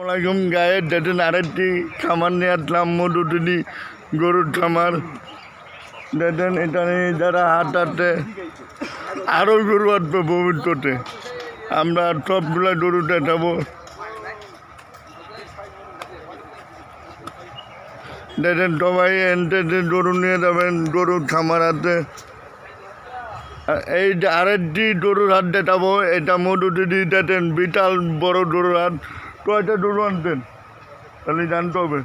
ওরকম গায়ে দেখেন আরেকটি খামার নিয়ে আসলাম মধুদিনী গরুর খামার। দেখেন, এখানে যারা হাট হাঁটে আরও গরু আসবে ভবিষ্যতে। আমরা সবগুলা গরু দেখাবো। দেখেন, সবাই এনতে গরু নিয়ে যাবেন, গরুর খামার আছে। এই আরেকটি গরুর হাট দেখাবো, এটা মধুদিনী দেখেন, বিশাল বড় গরুর হাট। কয়টা গরু আনতেন তাহলে জানতে হবে।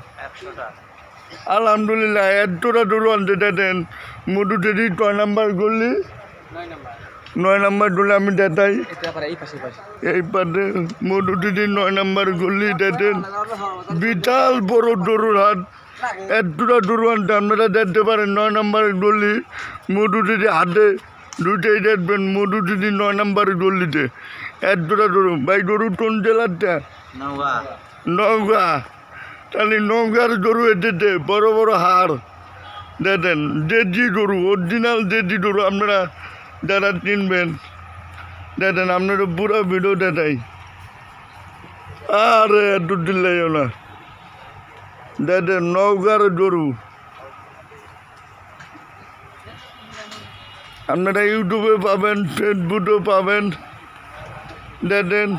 আলহামদুলিল্লাহ এতটা গরু আনতে দেখেন মধুদিনী কয় নাম্বার গলি? নয় নাম্বার। নয় আমি দেখাই। এই এই পাশে মধুদিনী নয় নাম্বার গলি দেখেন। বিশাল বড় গরুর হাত। এতটা গরু আনতে আপনারা দেখতে পারেন নয় নাম্বার গলি। মধুদিদি হাতে দুইটাই দেখবেন মধুদিদি নয় নাম্বার গলিতে। এতটা গরু ভাই গরু কোন জেলারটা? নৌকা। তাহলে নৌকার গরু এসেছে বড় বড় হাড়। দেখেন দেজি গরু অরিজিনাল দেজি গরু আপনারা যারা কিনবেন। দেখেন আপনারা পুরো ভিডিও দেখাই আরে একটু দিল্লাইও না। দেখেন নৌকার গরু। আপনারা ইউটিউবে পাবেন ফেসবুকেও পাবেন। দেখেন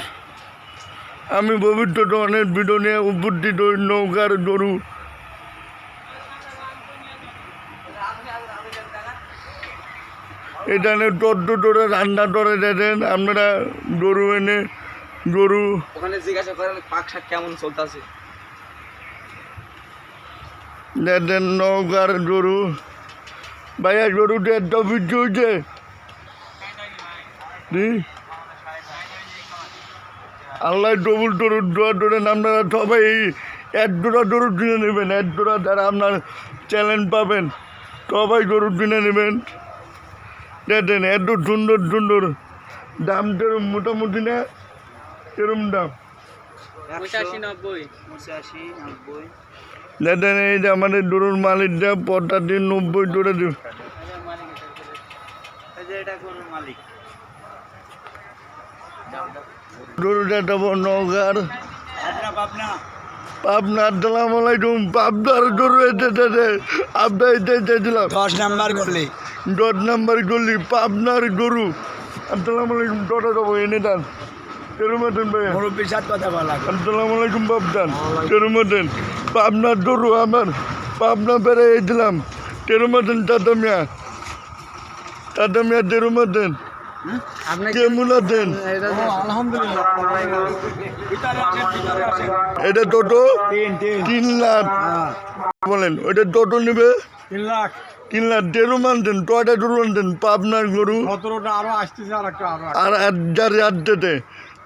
আমি ভবিষ্যতে অনেক ভিডিও নিয়ে উপস্থিত হই নৌকার গরু। এখানে টদ্দ টরে রান্না টরে দেখেন আপনারা গরু এনে গরু ওখানে জিজ্ঞাসা করেন পাক শাক কেমন চলতেছে? দেখেন নৌকার গরু। ভাইয়া হয়েছে? কি? আল্লাহ ডবুল টরুর দোয়া টোরেন আপনারা সবাই এক জোড়া গরু কিনে নেবেন এক জোড়া দ্বারা আপনার চ্যালেঞ্জ পাবেন। সবাই গরু কিনে নেবেন। দেখেন এত সুন্দর সুন্দর দাম যেরম মোটামুটি না এরম দাম। দেখেন এই যে আমাদের গরুর মালিকটা পটাটি নব্বই জোড়া দিব। এটা মালিক? গরুটা দেবো নৌকার। পাবনা আসসালাম আলাইকুম। পাবনার গরু এসেছে আপনার এসেছিলাম দশ নাম্বার করলে দশ নাম্বার গলি পাবনার গরু। আসসালামু আলাইকুম টোটা দেবো এনে দেন। তেরুমাতেন ভাই। মুরব্বীর সাথে কথা বলা। আসসালামু আলাইকুম বাবদান তেরুমাতেন পাবনার গরু আমার। পাবনা পেরে এসেছিলাম তেরুমাতেন তাতামিয়া তাতামিয়া তেরুমাতেন আপনি কেমন আছেন এটা টোটো? তিন তিন। তিন লাখ। বলেন ওইটা টোটো নেবে? তিন লাখ। তিন দেড়ু পাবনার গরু। আরও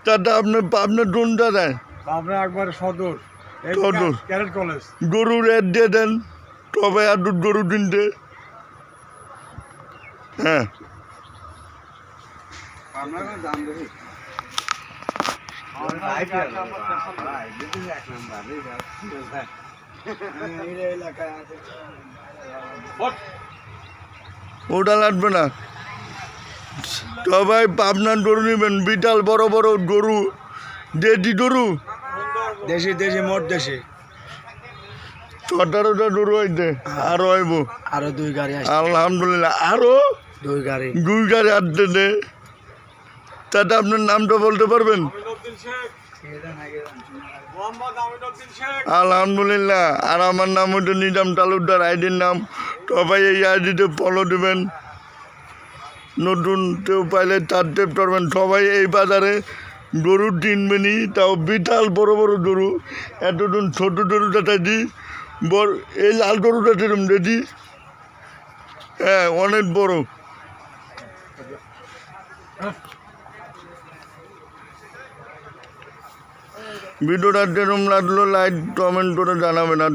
তাতে আপনার পাবনার ডোনটা দেয় একবার সদর। সদর। কলেজ। গরুর দিয়ে দেন তবে আর দুধ গরু কিনতে। হ্যাঁ। দাম দেখি ওটা লাগবে না। সবাই পাবনার গরু নেবেন। বিশাল বড় বড় গরু দেশি গরু। দেশি দেশি মোট দেশি। সতেরোটা গরু হইতে আরও হইব আরও দুই গাড়ি আলহামদুলিল্লাহ আরও দুই গাড়ি। দুই গাড়ি আসতে দে। তাতে আপনার নামটা বলতে পারবেন? আলহামদুলিল্লাহ। আর আমার নাম হচ্ছে নিজাম তালুকদার, আইডির নাম। সবাই এই আইডিতে ফলো দেবেন। নতুন কেউ পাইলে তার টেপ করবেন সবাই এই বাজারে গরু কিনবেনই তাও বিশাল বড় বড় গরু। এতদিন ছোট গরুটা চাইছি বড়, এই লাল গরুটা সেরকম দেখি। হ্যাঁ অনেক বড়। ভিডিওটা যেরকম লাগল লাইক কমেন্ট করে জানাবেন। আর